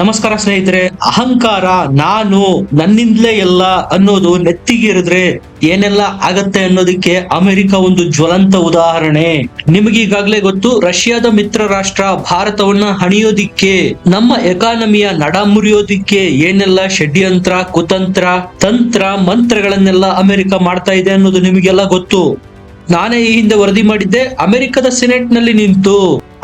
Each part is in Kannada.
ನಮಸ್ಕಾರ ಸ್ನೇಹಿತರೆ, ಅಹಂಕಾರ ನಾನು ನನ್ನಿಂದಲೇ ಎಲ್ಲ ಅನ್ನೋದು ನೆತ್ತಿಗಿರಿದ್ರೆ ಏನೆಲ್ಲ ಆಗತ್ತೆ ಅನ್ನೋದಕ್ಕೆ ಅಮೆರಿಕ ಒಂದು ಜ್ವಲಂತ ಉದಾಹರಣೆ. ನಿಮಗೀಗಾಗ್ಲೇ ಗೊತ್ತು, ರಷ್ಯಾದ ಮಿತ್ರ ರಾಷ್ಟ್ರ ಭಾರತವನ್ನ ಹಣಿಯೋದಿಕ್ಕೆ, ನಮ್ಮ ಎಕಾನಮಿಯ ನಡ ಮುರಿಯೋದಿಕ್ಕೆ ಏನೆಲ್ಲ ಷಡ್ಯಂತ್ರ, ಕುತಂತ್ರ, ತಂತ್ರ, ಮಂತ್ರಗಳನ್ನೆಲ್ಲ ಅಮೆರಿಕ ಮಾಡ್ತಾ ಇದೆ ಅನ್ನೋದು ನಿಮಗೆಲ್ಲ ಗೊತ್ತು. ನಾನೇ ಈ ಹಿಂದೆ ವರದಿ ಮಾಡಿದ್ದೆ, ಅಮೆರಿಕದ ಸೆನೆಟ್ನಲ್ಲಿ ನಿಂತು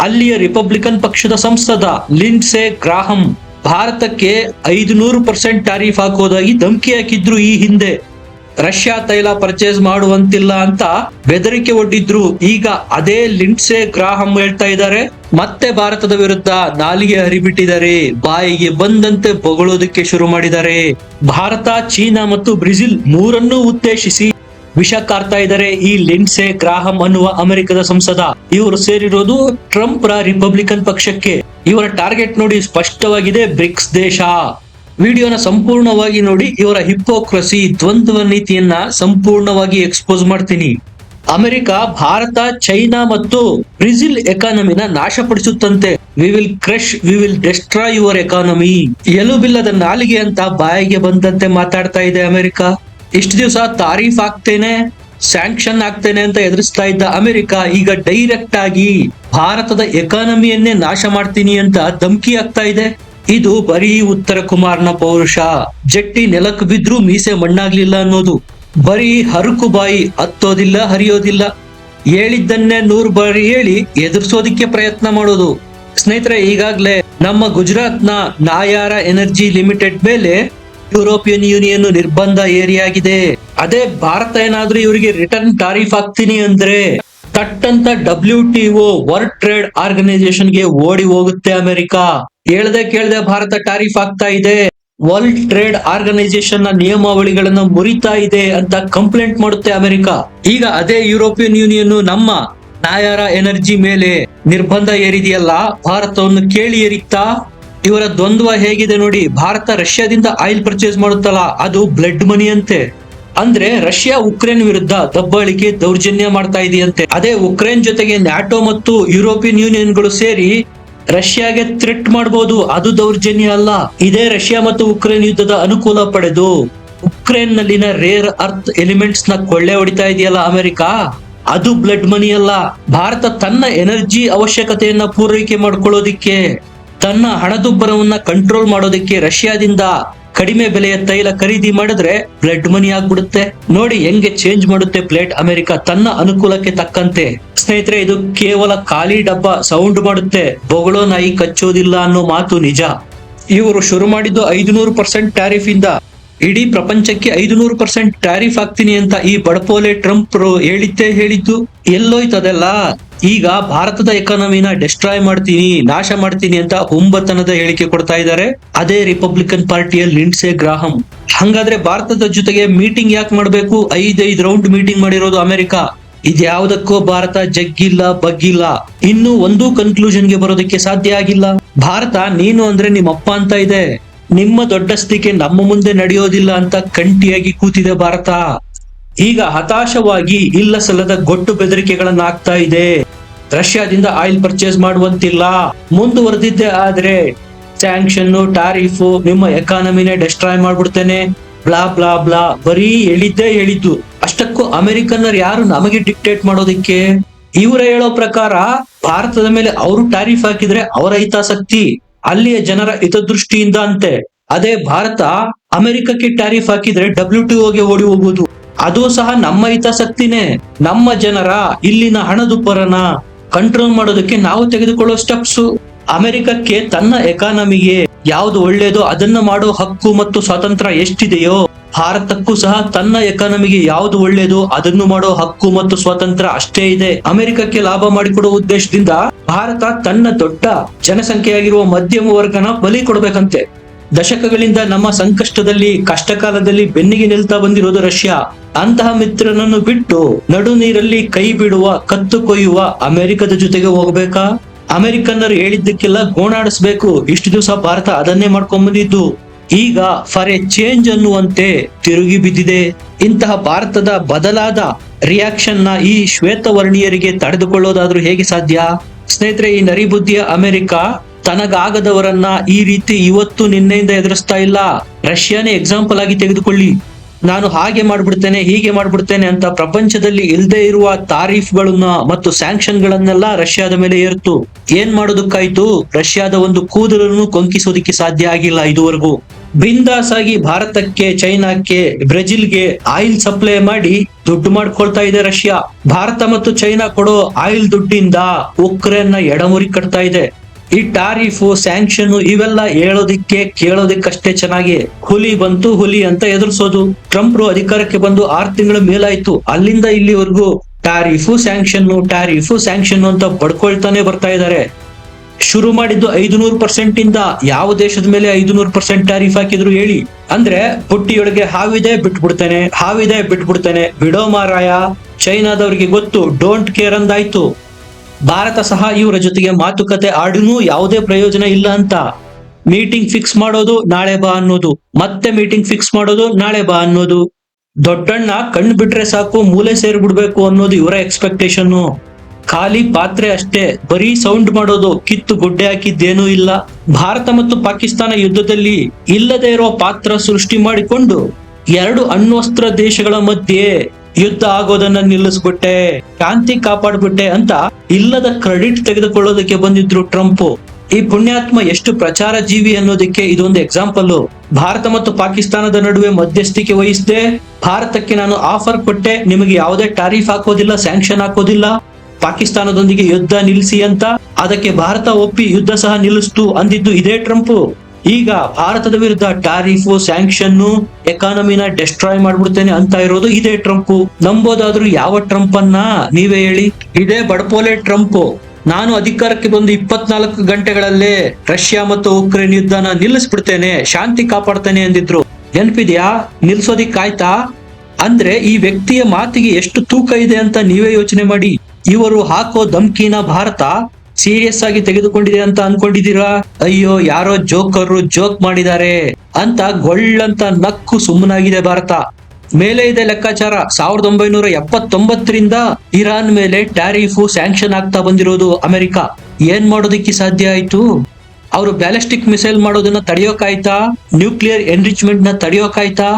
ಅಲ್ಲಿಯ ರಿಪಬ್ಲಿಕನ್ ಪಕ್ಷದ ಸಂಸದ ಲಿನ್ಸೆ ಗ್ರಾಹಂ. ಭಾರತಕ್ಕೆ ಐದುನೂರು ಪರ್ಸೆಂಟ್ ಟಾರಿಫ್ ಹಾಕೋದಾಗಿ ಧಮಕಿ ಹಾಕಿದ್ರು ಈ ಹಿಂದೆ. ರಷ್ಯಾ ತೈಲ ಪರ್ಚೇಸ್ ಮಾಡುವಂತಿಲ್ಲ ಅಂತ ಬೆದರಿಕೆ ಒಡ್ಡಿದ್ರು. ಈಗ ಅದೇ ಲಿಂಟ್ಸೆ ಗ್ರಾಹಂ ಹೇಳ್ತಾ ಇದ್ದಾರೆ. ಮತ್ತೆ ಭಾರತದ ವಿರುದ್ಧ ನಾಲಿಗೆ ಹರಿಬಿಟ್ಟಿದ್ದಾರೆ. ಬಾಯಿಗೆ ಬಂದಂತೆ ಬೊಗಳೋದಕ್ಕೆ ಶುರು ಮಾಡಿದ್ದಾರೆ. ಭಾರತ, ಚೀನಾ ಮತ್ತು ಬ್ರೆಜಿಲ್ ಮೂರನ್ನೂ ಉದ್ದೇಶಿಸಿ ವಿಷ ಕಾರ್ತಾ ಇದ್ದಾರೆ. ಈ ಲಿನ್ಸೆ ಗ್ರಾಹಂ ಅನ್ನುವ ಅಮೆರಿಕದ ಸಂಸದ. ಇವರು ಸೇರಿರೋದು ಟ್ರಂಪ್ ರ ರಿಪಬ್ಲಿಕನ್ ಪಕ್ಷಕ್ಕೆ. ಇವರ ಟಾರ್ಗೆಟ್ ನೋಡಿ ಸ್ಪಷ್ಟವಾಗಿದೆ ಬ್ರಿಕ್ಸ್ ದೇಶ. ವಿಡಿಯೋನ ಸಂಪೂರ್ಣವಾಗಿ ನೋಡಿ ಇವರ ಹಿಪೋಕ್ರಸಿ ದ್ವಂದ್ವ ನೀತಿಯನ್ನ ಸಂಪೂರ್ಣವಾಗಿ ಎಕ್ಸ್ಪೋಸ್ ಮಾಡ್ತೀನಿ. ಅಮೆರಿಕ, ಭಾರತ, ಚೈನಾ ಮತ್ತು ಬ್ರೆಜಿಲ್ ಎಕಾನಮಿನ ನಾಶಪಡಿಸುತ್ತಂತೆ. We will crush we will destroy your economy ಎಲುಬಿಲ್ಲದ ನಾಲಿಗೆ ಅಂತ ಬಾಯಿಗೆ ಬಂದಂತೆ ಮಾತಾಡ್ತಾ ಇದೆ ಅಮೆರಿಕ. ಇಷ್ಟು ದಿವಸ ತಾರೀಫ್ ಆಗ್ತೇನೆ ಸ್ಯಾಂಕ್ಷನ್ ಆಗ್ತೇನೆ ಅಂತ ಎದುರಿಸ್ತಾ ಇದ್ದ ಅಮೆರಿಕ ಈಗ ಡೈರೆಕ್ಟ್ ಆಗಿ ಭಾರತದ ಎಕಾನಮಿಯನ್ನೇ ನಾಶ ಮಾಡ್ತೀನಿ ಅಂತ ಧಮಕಿ ಆಗ್ತಾ ಇದೆ. ಇದು ಬರೀ ಉತ್ತರ ಕುಮಾರ್ನ ಪೌರುಷ. ಜಟ್ಟಿ ನೆಲಕ್ಕೆ ಬಿದ್ರೂ ಮೀಸೆ ಮಣ್ಣಾಗ್ಲಿಲ್ಲ ಅನ್ನೋದು. ಬರೀ ಹರಕು ಬಾಯಿ ಹತ್ತೋದಿಲ್ಲ, ಹರಿಯೋದಿಲ್ಲ. ಹೇಳಿದ್ದನ್ನೇ ನೂರು ಬಾರಿ ಹೇಳಿ ಎದುರಿಸೋದಿಕ್ಕೆ ಪ್ರಯತ್ನ ಮಾಡೋದು. ಸ್ನೇಹಿತರೆ, ಈಗಾಗ್ಲೇ ನಮ್ಮ ಗುಜರಾತ್ನ ನಾಯಾರ ಎನರ್ಜಿ ಲಿಮಿಟೆಡ್ ಮೇಲೆ ಯುರೋಪಿಯನ್ ಯೂನಿಯನ್ ನಿರ್ಬಂಧ ಏರಿಯಾಗಿದೆ. ಅದೇ ಭಾರತ ಏನಾದ್ರೂ ಇವರಿಗೆ ರಿಟರ್ನ್ ಟಾರಿಫ್ ಹಾಕ್ತೀನಿ ಅಂದ್ರೆ ತಟ್ಟಂತ W T O world trade ಆರ್ಗನೈಸೇಷನ್ಗೆ ಓಡಿ ಹೋಗುತ್ತೆ ಅಮೆರಿಕ. ಹೇಳ್ದೆ ಕೇಳ್ದೆ ಭಾರತ ಟಾರಿಫ್ ಆಗ್ತಾ ಇದೆ. ವರ್ಲ್ಡ್ ಟ್ರೇಡ್ ಆರ್ಗನೈಸೇಷನ್ನ ನಿಯಮಾವಳಿಗಳನ್ನ ಮುರಿತಾ ಇದೆ ಅಂತ ಕಂಪ್ಲೇಂಟ್ ಮಾಡುತ್ತೆ ಅಮೆರಿಕ. ಈಗ ಅದೇ ಯುರೋಪಿಯನ್ ಯೂನಿಯನ್ ನಮ್ಮ ನಾಯರ ಎನರ್ಜಿ ಮೇಲೆ ನಿರ್ಬಂಧ ಏರಿದೆಯಲ್ಲ, ಭಾರತವನ್ನು ಕೇಳಿ ಏರಿತ್ತಾ ಇವರ ದ್ವಂದ್ವ ಹೇಗಿದೆ ನೋಡಿ, ಭಾರತ ರಷ್ಯಾದಿಂದ ಆಯಿಲ್ ಪರ್ಚೇಸ್ ಮಾಡುತ್ತಲ್ಲ, ಅದು ಬ್ಲಡ್ ಮನಿ ಅಂತೆ ಅಂದ್ರೆ ರಷ್ಯಾ ಉಕ್ರೇನ್ ವಿರುದ್ಧ ದಬ್ಬಾಳಿಕೆ ದೌರ್ಜನ್ಯ ಮಾಡ್ತಾ ಇದೆಯಂತೆ. ಅದೇ ಉಕ್ರೇನ್ ಜೊತೆಗೆ ನ್ಯಾಟೋ ಮತ್ತು ಯುರೋಪಿಯನ್ ಯೂನಿಯನ್ಗಳು ಸೇರಿ ರಷ್ಯಾಗೆ ಥ್ರೆಟ್ ಮಾಡಬಹುದು ಅದು ದೌರ್ಜನ್ಯ ಅಲ್ಲ. ಇದೇ ರಷ್ಯಾ ಮತ್ತು ಉಕ್ರೇನ್ ಯುದ್ಧದ ಅನುಕೂಲ ಪಡೆದು ಉಕ್ರೇನ್ ನಲ್ಲಿನ ರೇರ್ ಅರ್ತ್ ಎಲಿಮೆಂಟ್ಸ್ನ ಕೊಳ್ಳೆ ಹೊಡಿತಾ ಇದೆಯಲ್ಲ ಅಮೆರಿಕ? ಅದು ಬ್ಲಡ್ ಮನಿ ಅಲ್ಲ ಭಾರತ ತನ್ನ ಎನರ್ಜಿ ಅವಶ್ಯಕತೆಯನ್ನ ಪೂರೈಕೆ ಮಾಡ್ಕೊಳ್ಳೋದಿಕ್ಕೆ. ತನ್ನ ಹಣದುಬ್ಬರವನ್ನ ಕಂಟ್ರೋಲ್ ಮಾಡೋದಕ್ಕೆ ರಷ್ಯಾದಿಂದ ಕಡಿಮೆ ಬೆಲೆಯ ತೈಲ ಖರೀದಿ ಮಾಡಿದ್ರೆ ಬ್ಲಡ್ ಮನಿ ಆಗ್ಬಿಡುತ್ತೆ. ನೋಡಿ ಹೆಂಗೆ ಚೇಂಜ್ ಮಾಡುತ್ತೆ ಪ್ಲೇಟ್ ಅಮೆರಿಕ ತನ್ನ ಅನುಕೂಲಕ್ಕೆ ತಕ್ಕಂತೆ. ಸ್ನೇಹಿತರೆ, ಇದು ಕೇವಲ ಖಾಲಿ ಡಬ್ಬ ಸೌಂಡ್ ಮಾಡುತ್ತೆ. ಬೊಗಳೋ ನಾಯಿ ಕಚ್ಚೋದಿಲ್ಲ ಅನ್ನೋ ಮಾತು ನಿಜ. ಇವರು ಶುರು ಮಾಡಿದ್ದು ಐದುನೂರು ಪರ್ಸೆಂಟ್ ಟ್ಯಾರಿಫ್ ಇಂದ ಇಡೀ ಪ್ರಪಂಚಕ್ಕೆ ಐದುನೂರು ಪರ್ಸೆಂಟ್ ಟ್ಯಾರಿಫ್ ಹಾಕ್ತೀನಿ ಅಂತ ಈ ಬಡಪೋಲೆ ಟ್ರಂಪ್ ಹೇಳಿದ್ದೇ ಹೇಳಿದ್ದು. ಎಲ್ಲೋಯ್ತದೆಲ್ಲ? ಈಗ ಭಾರತದ ಎಕಾನಮಿನ ಡೆಸ್ಟ್ರಾಯ್ ಮಾಡ್ತೀನಿ, ನಾಶ ಮಾಡ್ತೀನಿ ಅಂತ ಹುಂಬತನದ ಹೇಳಿಕೆ ಕೊಡ್ತಾ ಇದ್ದಾರೆ. ಅದೇ ರಿಪಬ್ಲಿಕನ್ ಪಾರ್ಟಿಯ ಲಿಂಡ್ಸೆ ಗ್ರಾಹಂ ಹಂಗಾದ್ರೆ ಭಾರತದ ಜೊತೆಗೆ ಮೀಟಿಂಗ್ ಯಾಕೆ ಮಾಡ್ಬೇಕು? ಐದೈದು ರೌಂಡ್ ಮೀಟಿಂಗ್ ಮಾಡಿರೋದು ಅಮೆರಿಕ. ಇದ್ಯಾವುದಕ್ಕೂ ಭಾರತ ಜಗ್ಗಿಲ್ಲ, ಬಗ್ಗಿಲ್ಲ. ಇನ್ನು ಒಂದು ಕನ್ಕ್ಲೂಷನ್ಗೆ ಬರೋದಕ್ಕೆ ಸಾಧ್ಯ ಆಗಿಲ್ಲ. ಭಾರತ, ನೀನು ಅಂದ್ರೆ ನಿಮ್ಮಪ್ಪ ಅಂತ ಇದೆ. ನಿಮ್ಮ ದೊಡ್ಡಸ್ತಿಕೆ ನಮ್ಮ ಮುಂದೆ ನಡೆಯೋದಿಲ್ಲ ಅಂತ ಕಂಟಿಯಾಗಿ ಕೂತಿದೆ ಭಾರತ. ಈಗ ಹತಾಶವಾಗಿ ಇಲ್ಲ ಸಲ್ಲದ ಗೊಟ್ಟು ಬೆದರಿಕೆಗಳನ್ನ ಆಗ್ತಾ ಇದೆ. ರಷ್ಯಾದಿಂದ ಆಯಿಲ್ ಪರ್ಚೇಸ್ ಮಾಡುವಂತಿಲ್ಲ. ಮುಂದುವರೆದಿದ್ದೆ ಆದ್ರೆ ಸ್ಯಾಂಕ್ಷನ್ ಟಾರಿಫ್ ನಿಮ್ಮ ಎಕಾನಮಿನೇ ಡೆಸ್ಟ್ರಾಯ್ ಮಾಡ್ಬಿಡ್ತೇನೆ. ಬ್ಲಾ ಬ್ಲಾ ಬ್ಲಾ ಬರೀ ಹೇಳಿದ್ದೇ ಹೇಳಿದ್ದು. ಅಷ್ಟಕ್ಕೂ ಅಮೆರಿಕನ್ನರು ಯಾರು ನಮಗೆ ಡಿಕ್ಟೇಟ್ ಮಾಡೋದಿಕ್ಕೆ? ಇವರ ಹೇಳೋ ಪ್ರಕಾರ ಭಾರತದ ಮೇಲೆ ಅವರು ಟಾರಿಫ್ ಹಾಕಿದ್ರೆ ಅವರ ಹಿತಾಸಕ್ತಿ ಅಲ್ಲಿಯ ಜನರ ಹಿತದೃಷ್ಟಿಯಿಂದ ಅಂತೆ. ಅದೇ ಭಾರತ ಅಮೆರಿಕಕ್ಕೆ ಟ್ಯಾರಿಫ್ ಹಾಕಿದ್ರೆ ಡಬ್ಲ್ಯೂ ಟಿ ಓಗೆ ಓಡಿ ಹೋಗುವುದು. ಅದು ಸಹ ನಮ್ಮ ಹಿತಾಸಕ್ತಿನೇ. ನಮ್ಮ ಜನರ ಇಲ್ಲಿನ ಹಣದುಬ್ಬರನ ಕಂಟ್ರೋಲ್ ಮಾಡೋದಕ್ಕೆ ನಾವು ತೆಗೆದುಕೊಳ್ಳೋ ಸ್ಟೆಪ್ಸ್ ಅಮೆರಿಕಕ್ಕೆ ತನ್ನ ಎಕಾನಮಿಗೆ ಯಾವ್ದು ಒಳ್ಳೇದೋ ಅದನ್ನ ಮಾಡೋ ಹಕ್ಕು ಮತ್ತು ಸ್ವಾತಂತ್ರ್ಯ ಎಷ್ಟಿದೆಯೋ ಭಾರತಕ್ಕೂ ಸಹ ತನ್ನ ಎಕಾನಮಿಗೆ ಯಾವ್ದು ಒಳ್ಳೇದು ಅದನ್ನು ಮಾಡೋ ಹಕ್ಕು ಮತ್ತು ಸ್ವಾತಂತ್ರ್ಯ ಅಷ್ಟೇ ಇದೆ. ಅಮೆರಿಕಕ್ಕೆ ಲಾಭ ಮಾಡಿಕೊಡುವ ಉದ್ದೇಶದಿಂದ ಭಾರತ ತನ್ನ ದೊಡ್ಡ ಜನಸಂಖ್ಯೆಯಾಗಿರುವ ಮಧ್ಯಮ ವರ್ಗನ ಬಲಿ ಕೊಡ್ಬೇಕಂತೆ. ದಶಕಗಳಿಂದ ನಮ್ಮ ಸಂಕಷ್ಟದಲ್ಲಿ, ಕಷ್ಟಕಾಲದಲ್ಲಿ ಬೆನ್ನಿಗೆ ನಿಲ್ತಾ ಬಂದಿರೋದು ರಷ್ಯಾ. ಅಂತಹ ಮಿತ್ರನನ್ನು ಬಿಟ್ಟು ನಡು ನೀರಲ್ಲಿ ಕೈ ಬಿಡುವ, ಕತ್ತು ಕೊಯ್ಯುವ ಅಮೆರಿಕದ ಜೊತೆಗೆ ಹೋಗ್ಬೇಕಾ? ಅಮೆರಿಕನ್ನರು ಹೇಳಿದ್ದಕ್ಕೆಲ್ಲ ಗೋಣಾಡಿಸ್ಬೇಕು. ಇಷ್ಟು ದಿವಸ ಭಾರತ ಅದನ್ನೇ ಮಾಡ್ಕೊಂಡ್ ಬಂದಿದ್ದು. ಈಗ ಫಾರ್ ಎ ಚೇಂಜ್ ಅನ್ನುವಂತೆ ತಿರುಗಿ ಬಿದ್ದಿದೆ. ಇಂತಹ ಭಾರತದ ಬದಲಾದ ರಿಯಾಕ್ಷನ್ನ ಈ ಶ್ವೇತವರ್ಣೀಯರಿಗೆ ತಡೆದುಕೊಳ್ಳೋದಾದ್ರೂ ಹೇಗೆ ಸಾಧ್ಯ? ಸ್ನೇಹಿತರೆ, ಈ ನರಿಬುದ್ಧಿಯ ಅಮೆರಿಕ ತನಗಾಗದವರನ್ನ ಈ ರೀತಿ ಇವತ್ತು ನಿನ್ನೆಯಿಂದ ಎದುರಿಸ್ತಾ ಇಲ್ಲ. ರಷ್ಯಾನೇ ಎಕ್ಸಾಂಪಲ್ ಆಗಿ ತೆಗೆದುಕೊಳ್ಳಿ. ನಾನು ಹಾಗೆ ಮಾಡ್ಬಿಡ್ತೇನೆ, ಹೀಗೆ ಮಾಡ್ಬಿಡ್ತೇನೆ ಅಂತ ಪ್ರಪಂಚದಲ್ಲಿ ಇಲ್ಲದೆ ಇರುವ ತಾರೀಫ್ಗಳನ್ನ ಮತ್ತು ಸ್ಯಾಂಕ್ಷನ್ ಗಳನ್ನೆಲ್ಲ ರಷ್ಯಾದ ಮೇಲೆ ಏರ್ತು. ಏನ್ ಮಾಡೋದಕ್ಕಾಯ್ತು? ರಷ್ಯಾದ ಒಂದು ಕೂದಲನ್ನು ಕೊಂಕಿಸೋದಕ್ಕೆ ಸಾಧ್ಯ ಆಗಿಲ್ಲ ಇದುವರೆಗೂ. ಬಿಂದಾಸ್ ಆಗಿ ಭಾರತಕ್ಕೆ, ಚೈನಾಕ್ಕೆ, ಬ್ರೆಜಿಲ್ಗೆ ಆಯಿಲ್ ಸಪ್ಲೈ ಮಾಡಿ ದುಡ್ಡು ಮಾಡ್ಕೊಳ್ತಾ ಇದೆ ರಷ್ಯಾ. ಭಾರತ ಮತ್ತು ಚೈನಾ ಕೊಡೋ ಆಯಿಲ್ ದುಡ್ಡಿಂದ ಉಕ್ರೇನ್ನ ಎಡಮುರಿ ಕಟ್ತಾ ಇದೆ. ಈ ಟಾರಿಫು ಸ್ಯಾಂಕ್ಷನ್ ಇವೆಲ್ಲ ಹೇಳೋದಿಕ್ಕೆ, ಕೇಳೋದಿಕ್ಕಷ್ಟೇ ಚೆನ್ನಾಗಿ ಹುಲಿ ಬಂತು ಹುಲಿ ಅಂತ ಎದುರಿಸೋದು. ಟ್ರಂಪ್ ಅಧಿಕಾರಕ್ಕೆ ಬಂದು ಆರು ತಿಂಗಳ ಮೇಲಾಯ್ತು. ಅಲ್ಲಿಂದ ಇಲ್ಲಿವರೆಗೂ ಟಾರಿಫು ಸ್ಯಾಂಕ್ಷನ್ ಟಾರಿಫು ಸ್ಯಾಂಕ್ಷನ್ ಅಂತ ಪಡ್ಕೊಳ್ತಾನೆ ಬರ್ತಾ ಇದ್ದಾರೆ. ಶುರು ಮಾಡಿದ್ದು ಐದುನೂರು ಪರ್ಸೆಂಟ್ ಇಂದ ಯಾವ ದೇಶದ ಮೇಲೆ ಐದುನೂರು ಪರ್ಸೆಂಟ್ ಟಾರಿಫ್ ಹಾಕಿದ್ರು ಹೇಳಿ. ಅಂದ್ರೆ ಪುಟ್ಟಿಯೊಳಗೆ ಹಾವಿದೆ ಬಿಟ್ಬಿಡ್ತೇನೆ ಹಾವಿದೆ ಬಿಟ್ಬಿಡ್ತೇನೆ. ಬಿಡೋ ಮಾರಾಯ, ಚೈನಾದವರಿಗೆ ಗೊತ್ತು, ಡೋಂಟ್ ಕೇರ್ ಅಂದಾಯ್ತು. ಭಾರತ ಸಹ ಇವರ ಜೊತೆಗೆ ಮಾತುಕತೆ ಆಡಿನೂ ಯಾವುದೇ ಪ್ರಯೋಜನ ಇಲ್ಲ ಅಂತ. ಮೀಟಿಂಗ್ ಫಿಕ್ಸ್ ಮಾಡೋದು ನಾಳೆ ಬಾ ಅನ್ನೋದು. ಮತ್ತೆ ಮೀಟಿಂಗ್ ಫಿಕ್ಸ್ ಮಾಡೋದು ನಾಳೆ ಬಾ ಅನ್ನೋದು. ದೊಡ್ಡಣ್ಣ ಕಣ್ಣು ಬಿಟ್ರೆ ಸಾಕು, ಮೂಲೆ ಸೇರ್ಬಿಡ್ಬೇಕು ಅನ್ನೋದು ಇವರ ಎಕ್ಸ್ಪೆಕ್ಟೇಷನ್ ಖಾಲಿ ಪಾತ್ರೆ ಅಷ್ಟೇ, ಬರೀ ಸೌಂಡ್ ಮಾಡೋದು, ಕಿತ್ತು ಗುಡ್ಡೆ ಹಾಕಿದ್ದೇನೂ ಇಲ್ಲ. ಭಾರತ ಮತ್ತು ಪಾಕಿಸ್ತಾನ ಯುದ್ಧದಲ್ಲಿ ಇಲ್ಲದೆ ಇರೋ ಪಾತ್ರ ಸೃಷ್ಟಿ ಮಾಡಿಕೊಂಡು ಎರಡು ಅಣ್ವಸ್ತ್ರ ದೇಶಗಳ ಮಧ್ಯೆ ಯುದ್ಧ ಆಗೋದನ್ನ ನಿಲ್ಲಿಸ್ಬಿಟ್ಟೆ ಶಾಂತಿ ಕಾಪಾಡ್ಬಿಟ್ಟೆ ಅಂತ ಇಲ್ಲದ ಕ್ರೆಡಿಟ್ ತೆಗೆದುಕೊಳ್ಳೋದಕ್ಕೆ ಬಂದಿದ್ರು ಟ್ರಂಪ್. ಈ ಪುಣ್ಯಾತ್ಮ ಎಷ್ಟು ಪ್ರಚಾರ ಜೀವಿ ಅನ್ನೋದಕ್ಕೆ ಇದೊಂದು ಎಕ್ಸಾಂಪಲ್ ಭಾರತ ಮತ್ತು ಪಾಕಿಸ್ತಾನದ ನಡುವೆ ಮಧ್ಯಸ್ಥಿಕೆ ವಹಿಸಿದೆ, ಭಾರತಕ್ಕೆ ನಾನು ಆಫರ್ ಕೊಟ್ಟೆ, ನಿಮಗೆ ಯಾವುದೇ ಟಾರಿಫ್ ಹಾಕೋದಿಲ್ಲ, ಸ್ಯಾಂಕ್ಷನ್ ಹಾಕೋದಿಲ್ಲ. ಪಾಕಿಸ್ತಾನದೊಂದಿಗೆ ಯುದ್ಧ ನಿಲ್ಲಿಸಿ ಅಂತ, ಅದಕ್ಕೆ ಭಾರತ ಒಪ್ಪಿ ಯುದ್ಧ ಸಹ ನಿಲ್ಲಿಸ್ತು ಅಂದಿದ್ದು ಇದೇ ಟ್ರಂಪ್. ಈಗ ಭಾರತದ ವಿರುದ್ಧ ಟಾರಿಫು ಸ್ಯಾಂಕ್ಷನ್ ಎಕಾನಮಿನ ಡೆಸ್ಟ್ರಾಯ್ ಮಾಡ್ಬಿಡ್ತೇನೆ ಅಂತ ಇರೋದು ಇದೇ ಟ್ರಂಪ್. ನಂಬೋದಾದ್ರೂ ಯಾವ ಟ್ರಂಪ್ ಅನ್ನ ನೀವೇ ಹೇಳಿ? ಇದೇ ಬಡಪೋಲೆ ಟ್ರಂಪ್. ನಾನು ಅಧಿಕಾರಕ್ಕೆ ಬಂದು ಇಪ್ಪತ್ನಾಲ್ಕು ಗಂಟೆಗಳಲ್ಲೇ ರಷ್ಯಾ ಮತ್ತು ಉಕ್ರೇನ್ ಯುದ್ಧನ ನಿಲ್ಲಿಸ್ಬಿಡ್ತೇನೆ, ಶಾಂತಿ ಕಾಪಾಡ್ತೇನೆ ಅಂದಿದ್ರು ನಿಲ್ಸೋದಿಕ್ ನಿಲ್ಸೋದಿಕ್ಕಾಯ್ತಾ? ಅಂದ್ರೆ ಈ ವ್ಯಕ್ತಿಯ ಮಾತಿಗೆ ಎಷ್ಟು ತೂಕ ಇದೆ ಅಂತ ನೀವೇ ಯೋಚನೆ ಮಾಡಿ. ಇವರು ಹಾಕೋ ಧಮ್ಕಿನ ಭಾರತ ಸೀರಿಯಸ್ ಆಗಿ ತೆಗೆದುಕೊಂಡಿದೆ ಅಂತ ಅನ್ಕೊಂಡಿದ್ದೀರಾ? ಅಯ್ಯೋ, ಯಾರೋ ಜೋಕರ್ ಜೋಕ್ ಮಾಡಿದ್ದಾರೆ ಅಂತ ಗೊಳ್ಳಂತ ನಕ್ಕು ಸುಮ್ಮನಾಗಿದೆ ಭಾರತ. ಮೇಲೆ ಇದೆ ಲೆಕ್ಕಾಚಾರ. ಸಾವಿರದ ಒಂಬೈನೂರ ಎಪ್ಪತ್ತೊಂಬತ್ತರಿಂದ ಇರಾನ್ ಮೇಲೆ ಟ್ಯಾರಿಫು ಸ್ಯಾಂಕ್ಷನ್ ಆಗ್ತಾ ಬಂದಿರೋದು ಅಮೆರಿಕ. ಏನ್ ಮಾಡೋದಕ್ಕೆ ಸಾಧ್ಯ ಆಯ್ತು? ಅವರು ಬ್ಯಾಲಿಸ್ಟಿಕ್ ಮಿಸೈಲ್ ಮಾಡೋದನ್ನ ತಡೆಯೋಕಾಯ್ತಾ? ನ್ಯೂಕ್ಲಿಯರ್ ಎನ್ರಿಚ್ಮೆಂಟ್ನ ತಡೆಯೋಕಾಯ್ತಾ?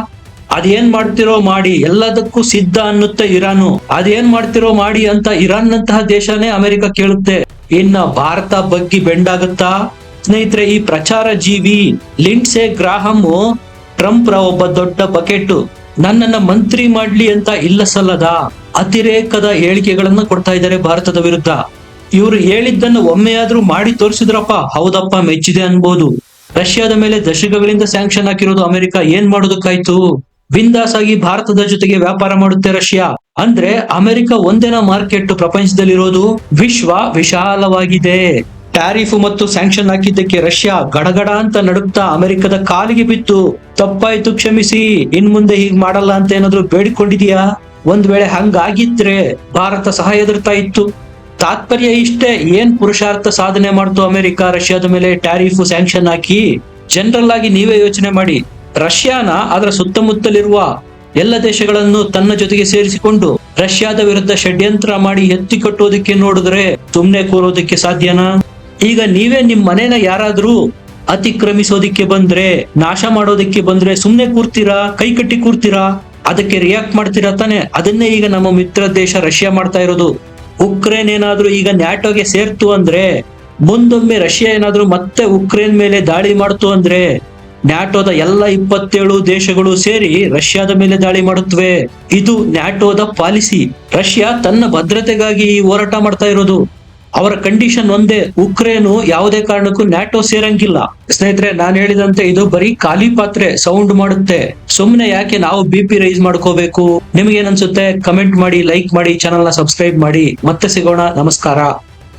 ಅದೇನ್ ಮಾಡ್ತಿರೋ ಮಾಡಿ, ಎಲ್ಲದಕ್ಕೂ ಸಿದ್ಧ ಅನ್ನುತ್ತೆ ಇರಾನು. ಅದೇನ್ ಮಾಡ್ತಿರೋ ಮಾಡಿ ಅಂತ ಇರಾನ್ ನಂತಹ ದೇಶನೇ ಅಮೆರಿಕ ಕೇಳುತ್ತೆ. ಇನ್ನ ಭಾರತ ಬಗ್ಗೆ ಬೆಂಡಾಗುತ್ತಾ? ಸ್ನೇಹಿತರೆ, ಈ ಪ್ರಚಾರ ಜೀವಿ ಲಿಂಡ್ಸೆ ಗ್ರಾಹಮ್ ಟ್ರಂಪ್ ರ ಒಬ್ಬ ದೊಡ್ಡ ಬಕೆಟ್. ನನ್ನನ್ನ ಮಂತ್ರಿ ಮಾಡ್ಲಿ ಅಂತ ಇಲ್ಲ ಸಲ್ಲದ ಅತಿರೇಕದ ಹೇಳಿಕೆಗಳನ್ನ ಕೊಡ್ತಾ ಇದ್ದಾರೆ ಭಾರತದ ವಿರುದ್ಧ. ಇವರು ಹೇಳಿದ್ದನ್ನು ಒಮ್ಮೆಯಾದ್ರೂ ಮಾಡಿ ತೋರಿಸಿದ್ರಪ್ಪ, ಹೌದಪ್ಪ, ಮೆಚ್ಚಿದೆ ಅನ್ಬೋದು. ರಷ್ಯಾದ ಮೇಲೆ ದಶಕಗಳಿಂದ ಸ್ಯಾಂಕ್ಷನ್ ಹಾಕಿರೋದು ಅಮೆರಿಕ, ಏನ್ ಮಾಡೋದಕ್ಕಾಯ್ತು? ಬಿಂದಾಸ್ ಆಗಿ ಭಾರತದ ಜೊತೆಗೆ ವ್ಯಾಪಾರ ಮಾಡುತ್ತೆ ರಷ್ಯಾ. ಅಂದ್ರೆ ಅಮೆರಿಕ ಒಂದೇನ ಮಾರ್ಕೆಟ್ ಪ್ರಪಂಚದಲ್ಲಿರೋದು ವಿಶ್ವ ವಿಶಾಲವಾಗಿದೆ. ಟ್ಯಾರಿಫ್ ಮತ್ತು ಸ್ಯಾಂಕ್ಷನ್ ಹಾಕಿದ್ದಕ್ಕೆ ರಷ್ಯಾ ಗಡಗಡ ಅಂತ ನಡುಕ್ತಾ ಅಮೆರಿಕದ ಕಾಲಿಗೆ ಬಿತ್ತು. ತಪ್ಪಾಯ್ತು ಕ್ಷಮಿಸಿ, ಇನ್ ಮುಂದೆ ಹೀಗ್ ಮಾಡಲ್ಲ ಅಂತ ಏನಾದ್ರು ಬೇಡಿಕೊಂಡಿದೀಯಾ? ಒಂದ್ ವೇಳೆ ಹಂಗಾಗಿದ್ರೆ ಭಾರತ ಸಹ ಎದುರ್ತಾ ಇತ್ತು. ತಾತ್ಪರ್ಯ ಇಷ್ಟೇ, ಏನ್ ಪುರುಷಾರ್ಥ ಸಾಧನೆ ಮಾಡ್ತು ಅಮೆರಿಕ ರಷ್ಯಾದ ಮೇಲೆ ಟ್ಯಾರಿಫ್ ಸ್ಯಾಂಕ್ಷನ್ ಹಾಕಿ? ಜನರಲ್ ಆಗಿ ನೀವೇ ಯೋಚನೆ ಮಾಡಿ. ರಷ್ಯಾನ ಅದರ ಸುತ್ತಮುತ್ತಲಿರುವ ಎಲ್ಲ ದೇಶಗಳನ್ನು ತನ್ನ ಜೊತೆಗೆ ಸೇರಿಸಿಕೊಂಡು ರಷ್ಯಾದ ವಿರುದ್ಧ ಷಡ್ಯಂತ್ರ ಮಾಡಿ ಎತ್ತಿ ಕಟ್ಟೋದಕ್ಕೆ ನೋಡಿದ್ರೆ ಸುಮ್ನೆ ಕೂರೋದಕ್ಕೆ ಸಾಧ್ಯನಾ? ಈಗ ನೀವೇ ನಿಮ್ ಮನೇನ ಯಾರಾದ್ರೂ ಅತಿಕ್ರಮಿಸೋದಿಕ್ಕೆ ಬಂದ್ರೆ, ನಾಶ ಮಾಡೋದಕ್ಕೆ ಬಂದ್ರೆ ಸುಮ್ನೆ ಕೂರ್ತೀರಾ? ಕೈ ಕಟ್ಟಿ ಕೂರ್ತೀರಾ? ಅದಕ್ಕೆ ರಿಯಾಕ್ಟ್ ಮಾಡ್ತೀರಾ ತಾನೆ? ಅದನ್ನೇ ಈಗ ನಮ್ಮ ಮಿತ್ರ ದೇಶ ರಷ್ಯಾ ಮಾಡ್ತಾ ಇರೋದು. ಉಕ್ರೇನ್ ಏನಾದ್ರೂ ಈಗ ನ್ಯಾಟೋಗೆ ಸೇರ್ತು ಅಂದ್ರೆ, ಮುಂದೊಮ್ಮೆ ರಷ್ಯಾ ಏನಾದ್ರೂ ಮತ್ತೆ ಉಕ್ರೇನ್ ಮೇಲೆ ದಾಳಿ ಮಾಡ್ತು ಅಂದ್ರೆ ನ್ಯಾಟೋದ ಎಲ್ಲ ಇಪ್ಪತ್ತೇಳು ದೇಶಗಳು ಸೇರಿ ರಷ್ಯಾದ ಮೇಲೆ ದಾಳಿ ಮಾಡುತ್ತವೆ. ಇದು ನ್ಯಾಟೋದ ಪಾಲಿಸಿ. ರಷ್ಯಾ ತನ್ನ ಭದ್ರತೆಗಾಗಿ ಹೋರಾಟ ಮಾಡ್ತಾ ಇರೋದು. ಅವರ ಕಂಡೀಷನ್ ಒಂದೇ. ಉಕ್ರೇನು ಯಾವುದೇ ಕಾರಣಕ್ಕೂ ನ್ಯಾಟೋ ಸೇರಂಗಿಲ್ಲ. ಸ್ನೇಹಿತರೆ, ನಾನು ಹೇಳಿದಂತೆ ಇದು ಬರೀ ಖಾಲಿ ಪಾತ್ರೆ ಸೌಂಡ್ ಮಾಡುತ್ತೆ. ಸುಮ್ಮನೆ ಯಾಕೆ ನಾವು ಬಿ ಪಿ ರೈಸ್ ಮಾಡ್ಕೋಬೇಕು? ನಿಮ್ಗೆ ಏನನ್ಸುತ್ತೆ ಕಮೆಂಟ್ ಮಾಡಿ ಲೈಕ್ ಮಾಡಿ ಚಾನಲ್ನ ಸಬ್ಸ್ಕ್ರೈಬ್ ಮಾಡಿ. ಮತ್ತೆ ಸಿಗೋಣ. ನಮಸ್ಕಾರ.